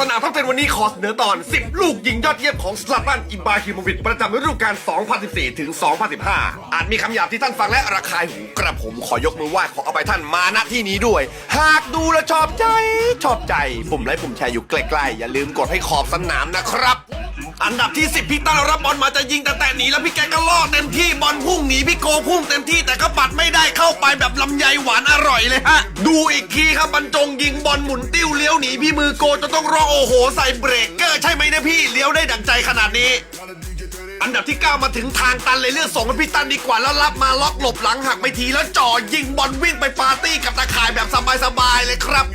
สนามท็องเทนวันนี้ขอเสนอตอน 10 ลูกยิงยอดเยี่ยมของสลาตันอิบราฮิโมวิชประจำฤดูกาล 2014 ถึง 2015 อาจมีคำหยาบที่ท่านฟังและระคายหูกระผมขอยกมือไหว้ขอเอาไปท่านมาณที่นี้ด้วย หากดูและชอบใจ ชอบใจ ปุ่มไลค์ปุ่มแชร์อยู่ใกล้ๆอย่าลืมกดให้ขอบสนามนะครับ อันดับที่ 10 พี่ตั้งรับบอลมาจะยิงแต่แต่หนีแล้วพี่แกก็ล่อเต็มที่บอลพุ่งหนีพี่โกพุ่งเต็มที่แต่ก็ปัดไม่ได้เข้าไปแบบลำไยหวานอร่อยเลยฮะ ดูอีกทีครับบรรจงยิงบอลหมุนติ้วเลี้ยวหนีพี่มือโกจะต้องร้องโอ้โหใส่เบรกเกอร์ใช่ไหมนะพี่เลี้ยวได้ดังใจขนาดนี้อันดับที่ 9 มาถึงทางตันเลยเลือกส่งให้พี่ตันดีกว่าแล้วรับมาล็อกหลบหลังหักไปทีแล้วจ่อยิงบอลวิ่งไปปาร์ตี้กับตะข่ายแบบสบายๆเลย ครับ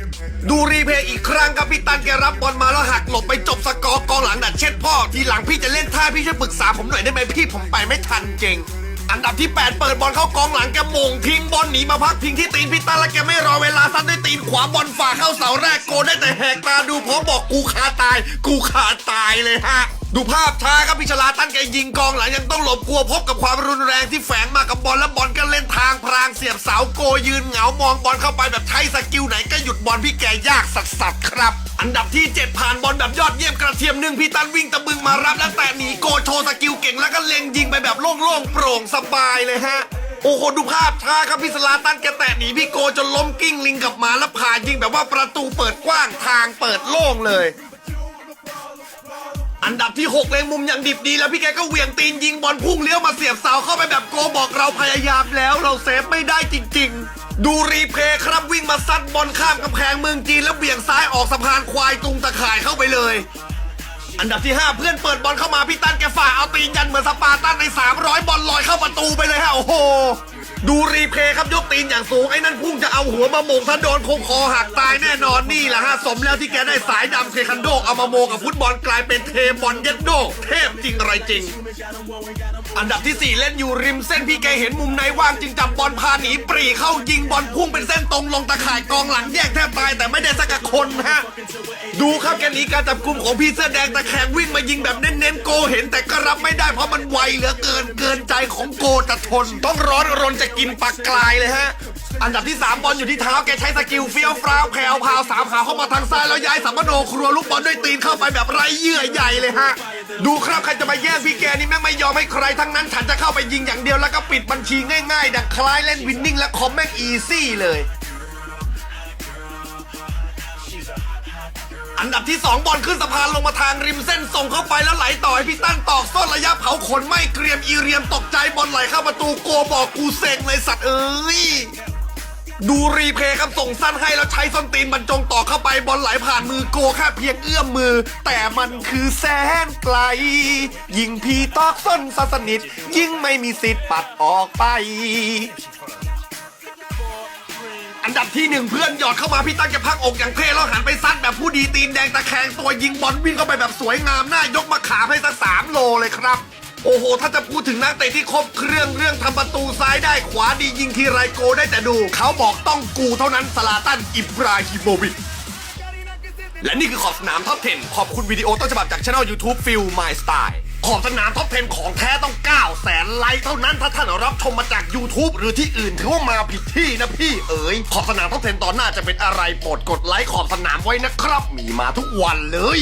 ดูรีเพย์อีกครั้งครับพี่ตันแกรับบอลมาแล้วหักหลบไปจบสกอร์กองหลังดัดเช็ดพ่อทีหลังพี่จะเล่นท่าพี่ช่วยปรึกษาผมหน่อยได้ไหมพี่ผมไปไม่ทันเก่งอันดับที่ 8 เปิดบอลเข้ากองหลังแกมงทิ้งบอลหนีมาพักพิงที่ตีนพี่ตันแล้วแกไม่รอเวลาซัดด้วยตีนขวาบอลฝ่าเข้าเสาแรกโกได้แต่แหกตาดูพร้อมบอกกูคาตาย กูคาตายเลยฮะ ดูภาพช้าครับพิชลาตั้นแกยิงกองหลังยังต้องหลบกลัวพบกับความรุนแรงที่แฝงมากับบอลและบอลก็เล่นทางพรางเสียบเสาโกยืนเหงามองบอลเข้าไปแบบใช้สกิลไหนก็หยุดบอลพี่แกยากสัสๆครับ อันดับที่ 7 ผ่านบอลแบบยอดเยี่ยมกระเทียมหนึ่งพี่ตันวิ่งตะบึงมารับแล้วแต่หนีโกโชว์สกิลเก่งแล้วก็เล็งยิงไปแบบโล่งๆโปร่งสบายเลยฮะโอ้โหดูภาพช้าครับพี่สลาตันแกแตะหนีพี่โกจนล้มกิ้งลิงกลับมาแล้วผ่ายิงแบบว่าประตูเปิดกว้างทางเปิดโล่งเลย อันดับที่ 6 เลยมุมอย่างดิบดี แล้วพี่แกก็เหวี่ยงตีนยิงบอลพุ่งเลี้ยวมาเสียบเสาเข้าไปแบบโกบอกเราพยายามแล้วเราเซฟไม่ได้จริง ๆ ดูรีเพย์ครับวิ่งมาซัดบอลข้ามกำแพงเมืองจีนแล้วเบี่ยงซ้ายออกสะพานควายตุงตะข่ายเข้าไปเลย อันดับที่ 5 เพื่อนเปิดบอลเข้ามาพี่ตันแกฝ่าเอาตีนยันเหมือนสปาร์ตันใน 300 บอลลอยเข้าประตูไปเลยฮะโอ้โห ดูรีเพย์ครับยกตีนอย่างสูงไอ้นั่นพุ่งจะเอาหัวมาโมงถ้าโดนคงคอหักตายแน่นอนนี่แหละฮะสมแล้วที่แกได้สายดำเทคันโดเอามาโมกับฟุตบอลกลายเป็นเทบอลเย็ดโดเทพจริงอะไรจริง อันดับที่ 4 เล่นอยู่ริมเส้นพี่แกเห็นมุมไหนว่างจึงจับบอลพาหนีปรีเข้ายิงบอลพุ่งเป็นเส้นต รงลงตะข่ายกองหลังแยกแทบตายแต่ไม่ได้สักคนฮะ ดูครับแกหนีการจับกลุ่มของพี่เสื้อแดงตะแคงวิ่งมายิงแบบเน้นๆโกเห็นแต่ก็รับไม่ได้เพราะมันไวเหลือเกินเกินใจของโกจะทน ต้องร้อนรนจะกินปากกลายเลยฮะอันดับที่ 3 บอลอยู่ที่เท้าแกใช้สกิลเฟี้ยวฟ้าวแผ่วพาวสามขาเข้ามาทางซ้ายแล้วย้ายสัมมโนครัวลูกบอลด้วยตีนเข้าไปแบบไร้เยื่อใหญ่เลยฮะ ดูครับใครจะมาแย่งพี่แกนี่แม่งไม่ยอมให้ใครทั้งนั้นฉันจะเข้าไปยิงอย่างเดียวแล้วก็ปิดบัญชีง่ายๆ ดังคล้ายเล่นวินนิ่งและคอมแม่งอีซี่เลย อันดับที่ 2 บอลขึ้นสะพานลงมาทางริมเส้นส่งเข้าไปแล้วไหลต่อให้พี่ตั้นตอกส้นระยะเผาขนไม่เกรียมอีเรียมตกใจบอลไหลเข้าประตูโกบอกกูเซ็งเลยสัตว์เอ้ยดูรีเพย์ครับส่งสั้นให้แล้วใช้ส้นตีนบรรจงต่อเข้าไปบอลไหลผ่านมือโกแค่เพียงเอื้อมมือ แต่มันคือแสนไกล ยิงพีตอกส้นซะสนิทยิ่งไม่มีสิทธิ์ปัดออกไป อันดับที่หนึ่งเพื่อนหยอดเข้ามาพี่ตั้งจะพักอกอย่างเท่แล้วหันไปซัดแบบผู้ดีตีนแดงตะแคงตัวยิงบอลวิ่งเข้าไปแบบสวยงามหน้ายกมาขาให้สักสามโลเลยครับโอ้โห ถ้าจะพูดถึงนักเตะที่ครบเครื่องเรื่องทำประตูซ้ายได้ขวาดียิงทีไรโกได้แต่ดู เขาบอกต้องกูเท่านั้นสลาตันอิบราฮิโมวิชและนี่คือขอบสนามท็อป 10 ขอบคุณวิดีโอต้นฉบับจากช่อง YouTube Feel My Style ขอบสนามท็อปเทนของแท้ต้อง 9 แสนไลค์เท่านั้นถ้าท่านรับชมมาจาก YouTube หรือที่อื่นถือว่ามาผิดที่นะพี่เอ๋ยขอบสนามท็อปเทนตอนหน้าจะเป็นอะไรโปรดกดไลค์ขอบสนามไว้นะครับ มีมาทุกวันเลย